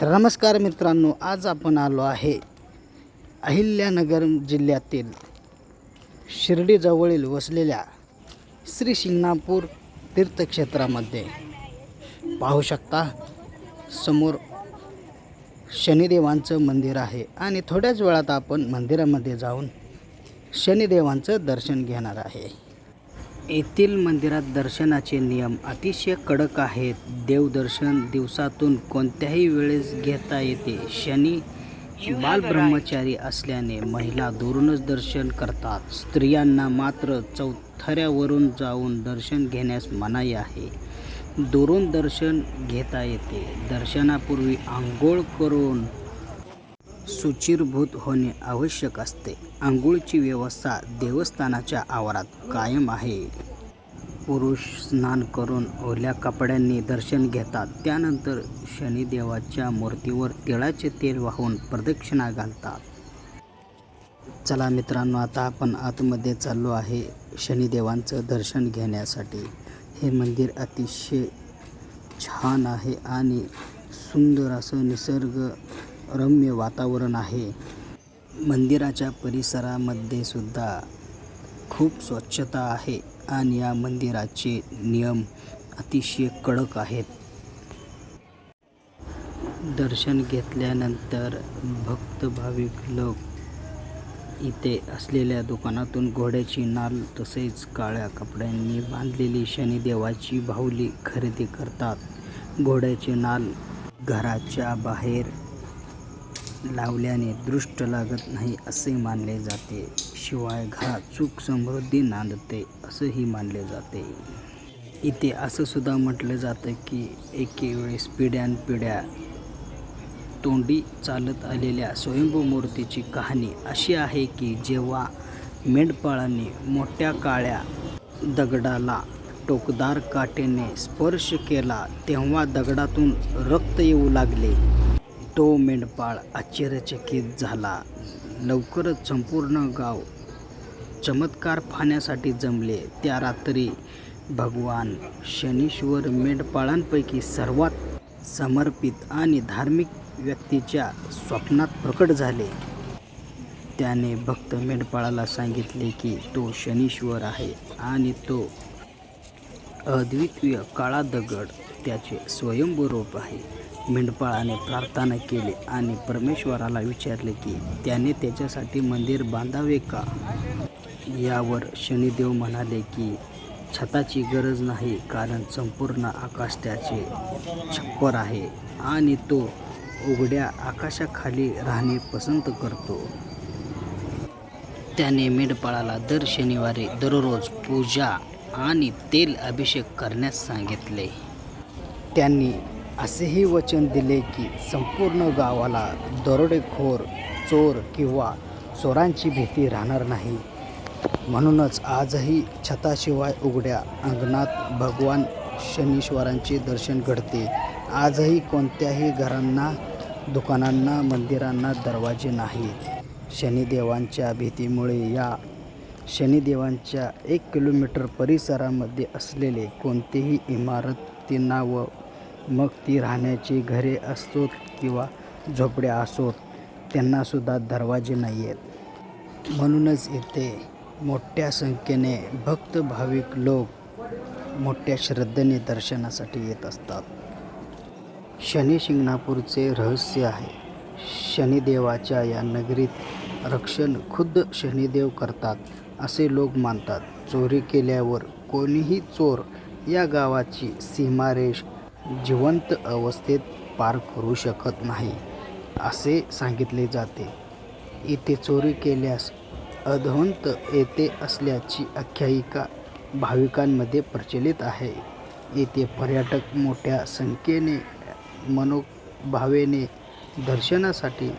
तर नमस्कार मित्रांनो आज आपण आलो आहे अहिल्यानगर जिल्ह्यातील शिर्डीजवळील वसलेल्या श्री शिंगणापूर तीर्थक्षेत्रामध्ये. पाहू शकता समोर शनिदेवांचं मंदिर आहे आणि थोड्याच वेळात आपण मंदिरामध्ये जाऊन शनिदेवांचं दर्शन घेणार आहे. येथील मंदिरात दर्शनाचे नियम अतिशय कडक आहेत. देवदर्शन दिवसातून कोणत्याही वेळेस घेता येते. शनी बालब्रह्मचारी असल्याने महिला दुरूनच दर्शन करतात. स्त्रियांना मात्र चौथऱ्यावरून जाऊन दर्शन घेण्यास मनाई आहे. दुरून दर्शन घेता येते. दर्शनापूर्वी आंघोळ करून सुचिरभूत होणे आवश्यक असते. आंघोळीची व्यवस्था देवस्थानाच्या आवारात कायम आहे. पुरुष स्नान करून ओल्या कपड्यांनी दर्शन घेतात. त्यानंतर शनिदेवाच्या मूर्तीवर तिळाचे तेल वाहून प्रदक्षिणा घालतात. चला मित्रांनो आता आपण आतमध्ये चाललो आहे शनिदेवांचं दर्शन घेण्यासाठी. हे मंदिर अतिशय छान आहे आणि सुंदर असं निसर्ग रम्य वातावरण आहे. मंदिराच्या परिसरामध्ये सुद्धा खूप स्वच्छता आहे आणि या मंदिराचे नियम अतिशय कडक आहेत. दर्शन घेतल्यानंतर भक्त भाविक लोक इथे असलेल्या दुकानातून घोड्याची नाल तसेच काळ्या कपड्यांनी बांधलेली शनिदेवाची बाहुली खरेदी करतात. घोड्याची नाल घराच्या बाहेर लावल्याने दृष्ट लागत नाही असे मानले जाते. शिवाय घा चूक समृद्धी नांदते असंही मानले जाते. इथे असं सुद्धा म्हटलं जातं की एके वेळेस पिढ्यानपिढ्या तोंडी चालत आलेल्या स्वयंभू मूर्तीची कहाणी अशी आहे की जेव्हा मेंढपाळाने मोठ्या काळ्या दगडाला टोकदार काटेने स्पर्श केला तेव्हा दगडातून रक्त येऊ लागले. तो मेंढपाळ आश्चर्यचकित झाला. लवकरच संपूर्ण गाव चमत्कार पाहण्यासाठी जमले. त्या रात्री भगवान शनीश्वर मेंढपाळांपैकी सर्वात समर्पित आणि धार्मिक व्यक्तीच्या स्वप्नात प्रकट झाले. त्याने भक्त मेंढपाळाला सांगितले की तो शनीश्वर आहे आणि तो अद्वितीय काळा दगड त्याचे स्वयंभू रूप आहे. मेंढपाळाने प्रार्थना केली आणि परमेश्वराला विचारले की त्याने त्याच्यासाठी मंदिर बांधावे का? यावर शनिदेव म्हणाले की छताची गरज नाही कारण संपूर्ण आकाश त्याचे छप्पर आहे आणि तो उघड्या आकाशाखाली राहणे पसंत करतो. त्याने मेंढपाळाला दर शनिवारी दररोज पूजा आणि तेल अभिषेक करण्यास सांगितले. त्यांनी असेही वचन दिले की संपूर्ण गावाला दरोडेखोर चोर किंवा चोरांची भीती राहणार नाही. म्हणूनच आजही छताशिवाय उघड्या अंगणात भगवान शनीश्वरांचे दर्शन घडते. आजही कोणत्याही घरांना दुकानांना मंदिरांना दरवाजे नाहीत. शनिदेवांच्या भीतीमुळे या शनिदेवांच्या एक किलोमीटर परिसरामध्ये असलेले कोणतेही इमारतींना व मग ती राहण्याची घरे असोत किंवा झोपड्या असोत त्यांनासुद्धा दरवाजे नाही आहेत म्हणूनच येथे मोठ्या संख्येने भक्त भाविक लोक मोठ्या श्रद्धेने दर्शनासाठी येत असतात. शनी शिंगणापूरचे रहस्य आहे. शनिदेवाच्या या नगरीत रक्षण खुद्द शनिदेव करतात. असे लोक मानतात. चोरी केल्यावर कोणीही चोर या गावाची सीमारेष जिवंत अवस्थेत पार करू शकत नाही असे सांगितले जाते. इथे चोरी केल्यास अधवंत येते असल्याची आख्यायिका भाविकांमध्ये प्रचलित आहे. येथे पर्यटक मोठ्या संख्येने मनोभावेने दर्शनासाठी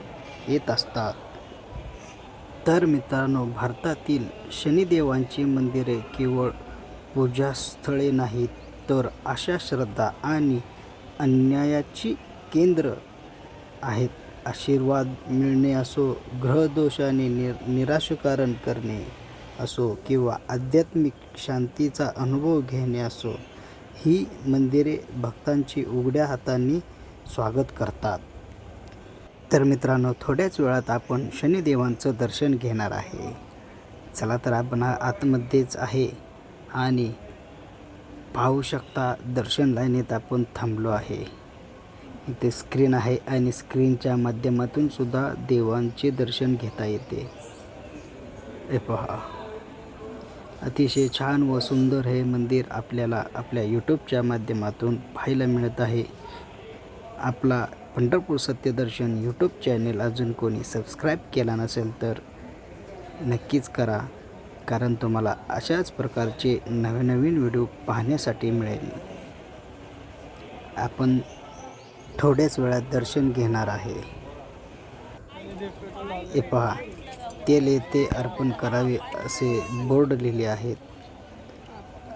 येत असतात. तर मित्रांनो भारतातील शनिदेवांची मंदिरे केवळ पूजास्थळे नाहीत तर अशा श्रद्धा आणि अन्यायाची केंद्र आहेत. आशीर्वाद मिळणे असो ग्रहदोषाने निर निराशकारण करणे असो किंवा आध्यात्मिक शांतीचा अनुभव घेणे असो ही मंदिरे भक्तांची उघड्या हातांनी स्वागत करतात. तर मित्रांनो थोड्याच वेळात आपण शनिदेवांचं दर्शन घेणार आहे. चला तर आपण आतमध्येच आहे आणि पाहू शकता दर्शन लाईनीत आपण थांबलो आहे. इथे स्क्रीन आहे आणि स्क्रीनच्या माध्यमातून सुद्धा देवांचे दर्शन घेता येते. हे पहा. अतिशय छान व सुंदर हे मंदिर आपल्याला आपल्या यूट्यूबच्या माध्यमातून पाहायला मिळत आहे. आपला पंढरपूर सत्यदर्शन यूट्यूब चॅनेल अजून कोणी सबस्क्राईब केला नसेल तर नक्कीच करा. कारण तुम्हाला अशाच प्रकारचे नवीन व्हिडिओ पाहण्यासाठी मिळेल. आपण थोड्याच वेळात दर्शन घेणार आहे. हे पहा तेल येथे अर्पण करावे असे बोर्ड लिहिले आहेत.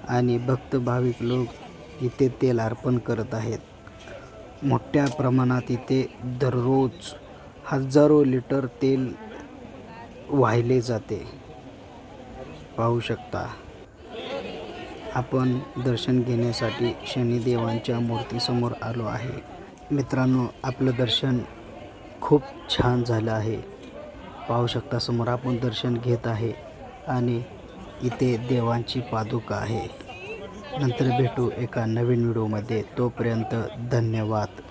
आणि भक्त भाविक लोक इथे तेल अर्पण करत आहेत. मोठ्या प्रमाणात इथे दररोज हजारो लिटर तेल वाहिले जाते. पाहू शकता. आपण दर्शन घेण्यासाठी शनिदेवांच्या मूर्तीसमोर आलो आहे. मित्रांनो आपलं दर्शन खूप छान झालं आहे. पाहू शकता समोर आपण दर्शन घेत आहे आणि इथे देवांची पादुका आहे. नंतर भेटू एका नवीन व्हिडिओमध्ये. तोपर्यंत धन्यवाद.